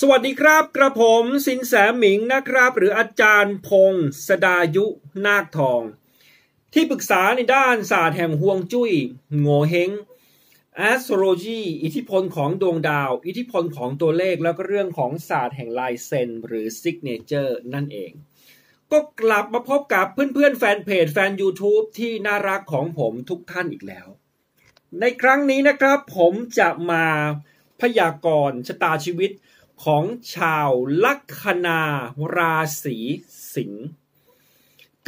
สวัสดีครับ กระผมสินแสหมิงนะครับ หรืออาจารย์พงศ์สดายุนาคทอง ที่ปรึกษาในด้านศาสตร์แห่งฮวงจุ้ยโงเฮง astrology อิทธิพลของดวงดาว อิทธิพลของตัวเลขแล้วก็เรื่องของศาสตร์แห่งลายเซ็นหรือ signature นั่นเอง ก็กลับมาพบกับเพื่อนๆ แฟนเพจแฟน YouTube ที่น่ารักของผมทุกท่านอีกแล้ว ในครั้งนี้นะครับผมจะมาพยากรณ์ชะตาชีวิต ของชาวลัคนาราศีสิงห์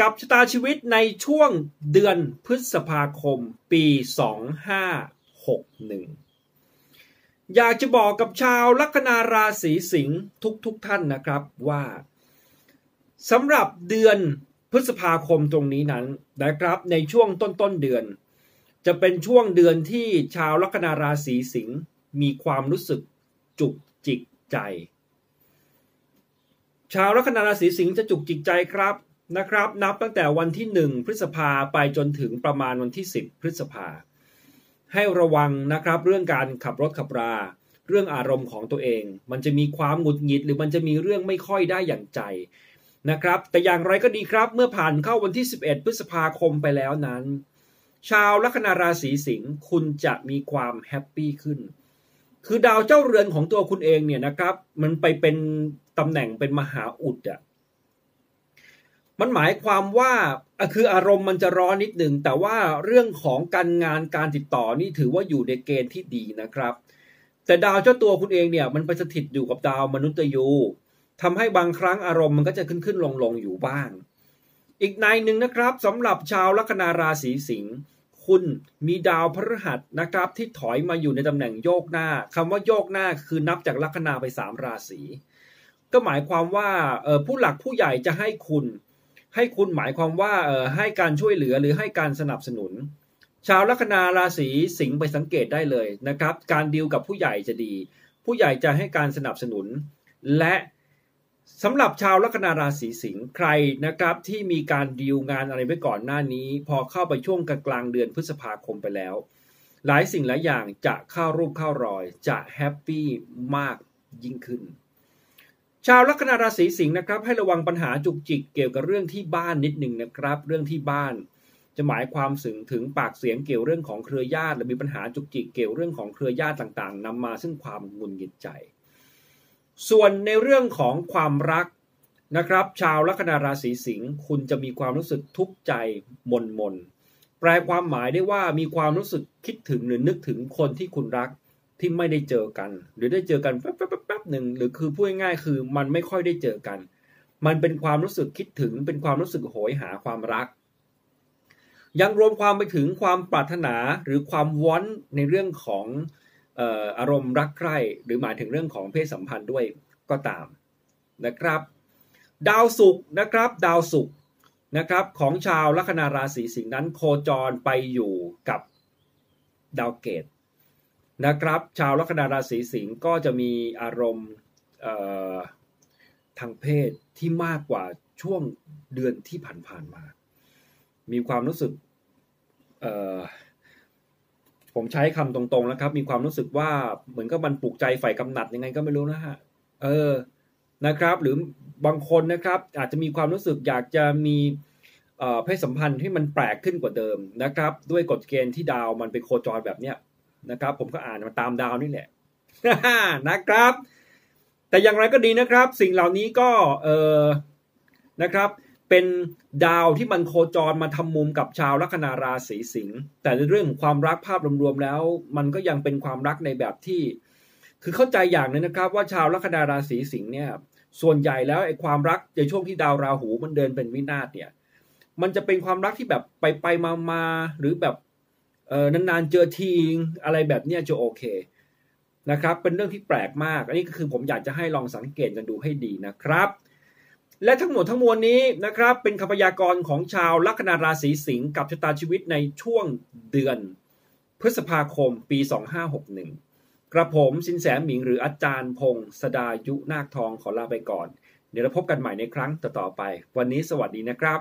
กับชะตาชีวิตในช่วงเดือนพฤษภาคมปี 2561 อยากจะบอกกับชาวลัคนาราศีสิงห์ทุกๆทท่านนะครับว่าสำหรับเดือนพฤษภาคมตรงนี้นั้นนะครับในช่วงต้นๆเดือน จะเป็นช่วงเดือนที่ชาวลัคนาราศีสิงห์มีความรู้สึกจุกจิก ใจ ชาวลัคนาราศีสิงห์จะจุกจิกใจครับนะครับ นับตั้งแต่วันที่ 1 พฤษภาไปจนถึงประมาณวันที่ 10 พฤษภา ให้ระวังนะครับเรื่องการขับรถขับรา เรื่องอารมณ์ของตัวเอง มันจะมีความหงุดหงิด หรือมันจะมีเรื่องไม่ค่อยได้อย่างใจนะครับ แต่อย่างไรก็ดีครับเมื่อผ่านเข้าวันที่ 11 พฤษภาคมไปแล้วนั้น ชาวลัคนาราศีสิงห์คุณจะมีความแฮปปี้ขึ้น คือดาวเจ้าเรือนของตัวคุณเองเนี่ยนะครับ มันไปเป็นตำแหน่งเป็นมหาอุดอะมันหมายความว่าคืออารมณ์มันจะร้อนนิดหนึ่งแต่ว่าเรื่องของการงานการติดต่อนี่ถือว่าอยู่ในเกณฑ์ที่ดีนะครับ แต่ดาวเจ้าตัวคุณเองเนี่ย มันไปสถิตอยู่กับดาวมนุษย์ยูทำให้บางครั้งอารมณ์มันก็จะขึ้นขึ้นลงลงอยู่บ้าง อีกนายหนึ่งนะครับสำหรับชาวลัคนาราศีสิงห์ คุณมีดาวพฤหัสนะครับที่ถอยมาอยู่ในตำแหน่งโยกหน้าคำว่าโยกหน้าคือนับจากลัคนาไปสามราศีก็หมายความว่าผู้หลักผู้ใหญ่จะให้คุณ ให้คุณหมายความว่าให้การช่วยเหลือหรือให้การสนับสนุน ชาวลัคนาราศีสิงห์ไปสังเกตได้เลยนะครับ การดีลกับผู้ใหญ่จะดี ผู้ใหญ่จะให้การสนับสนุน และ สำหรับชาวลัคนาราศีสิงห์ใครนะครับที่มีการดีลงานอะไรไว้ก่อนหน้านี้ พอเข้าไปช่วงกลางเดือนพฤษภาคมไปแล้ว หลายสิ่งหลายอย่างจะเข้ารูปเข้ารอยจะแฮปปี้มากยิ่งขึ้น ชาวลัคนาราศีสิงห์นะครับให้ระวังปัญหาจุกจิกเกี่ยวกับเรื่องที่บ้านนิดหนึ่งนะครับ เรื่องที่บ้าน จะหมายความถึงถึงปากเสียงเกี่ยวเรื่องของเครือญาติหรือมีปัญหาจุกจิกเกี่ยวเรื่องของเครือญาติต่างๆนำมาซึ่งความงุนหงิดใจ ส่วนในเรื่องของความรักนะครับ ชาวลัคนาราศีสิงห์คุณจะมีความรู้สึกทุกข์ใจมนมนแปลความหมายได้ว่ามีความรู้สึกคิดถึงหรือนึกถึงคนที่คุณรักที่ไม่ได้เจอกัน หรือได้เจอกันแป๊บแป๊บแป๊บหนึ่งหรือคือพูดง่ายๆคือมันไม่ค่อยได้เจอกัน มันเป็นความรู้สึกคิดถึงเป็นความรู้สึกโหยหาความรัก ยังรวมความไปถึงความปรารถนาหรือความวอนในเรื่องของ อารมณ์รักใคร่หรือหมายถึงเรื่องของเพศสัมพันธ์ด้วยก็ตามนะครับ ดาวศุกร์นะครับ ดาวศุกร์นะครับของชาวลัคนาราศีสิงห์นั้นโคจรไปอยู่กับดาวเกตนะครับ ชาวลัคนาราศีสิงห์ก็จะมีอารมณ์ทางเพศที่มากกว่าช่วงเดือนที่ผ่านๆมา มีความรู้สึก ผมใช้คำตรงๆนะครับ มีความรู้สึกว่าเหมือนกับมันปลุกใจฝ่ายกำหนัดยังไงก็ไม่รู้นะฮะเออนะครับ หรือบางคนนะครับ อาจจะมีความรู้สึกอยากจะมีเพศสัมพันธ์ที่มันแปลกขึ้นกว่าเดิมนะครับ ด้วยกฎเกณฑ์ที่ดาวมันเป็นโคจรแบบเนี้ยนะครับ ผมก็อ่านมาตามดาวนี่แหละนะครับ แต่อย่างไรก็ดีนะครับ สิ่งเหล่านี้ก็เออนะครับ เป็นดาวที่มันโคจรมาทำมุมกับชาวลัคนาราศีสิงห์แต่ในเรื่องความรักภาพรวมๆแล้ว มันก็ยังเป็นความรักในแบบที่ คือเข้าใจอย่างนึงนะครับ ว่าชาวลัคนาราศีสิงห์เนี่ยส่วนใหญ่แล้วไอ้ความรักในช่วงที่ดาวราหูมันเดินเป็นวินาศเนี่ยมันจะเป็นความรักที่แบบไปไปมามาหรือแบบเออนานๆเจอทีงอะไรแบบเนี้ยจะโอเคนะครับ เป็นเรื่องที่แปลกมาก อันนี้ก็คือผมอยากจะให้ลองสังเกตกันดูให้ดีนะครับ และทั้งหมดทั้งมวลนี้นะครับเป็นคำพยากรณ์ของชาวลัคนาราศีสิงห์กับชะตาชีวิตในช่วงเดือน พฤษภาคมปี 2561 กระผมสินแสหมิงหรืออาจารย์พงศ์สดายุนาคทองขอลาไปก่อน เดี๋ยวเราพบกันใหม่ในครั้งต่อๆไป วันนี้สวัสดีนะครับ